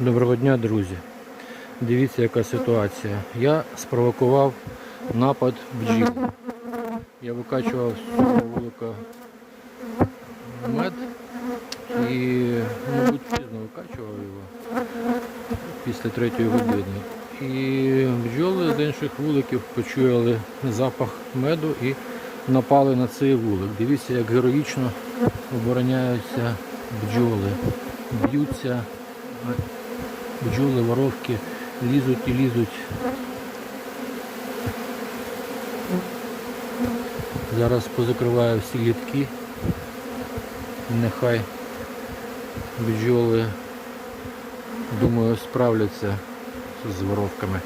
Доброго дня, друзі. Дивіться, яка ситуація. Я спровокував напад бджіл. Я викачував з цього вулика мед і, мабуть, пізно викачував його після третьої години. І бджоли з інших вуликів почуяли запах меду і напали на цей вулик. Дивіться, як героїчно обороняються бджоли. Б'ються бджоли, воровки лізуть і лізуть. Зараз позакриваю всі літки. Нехай бджоли, думаю, справляться з воровками.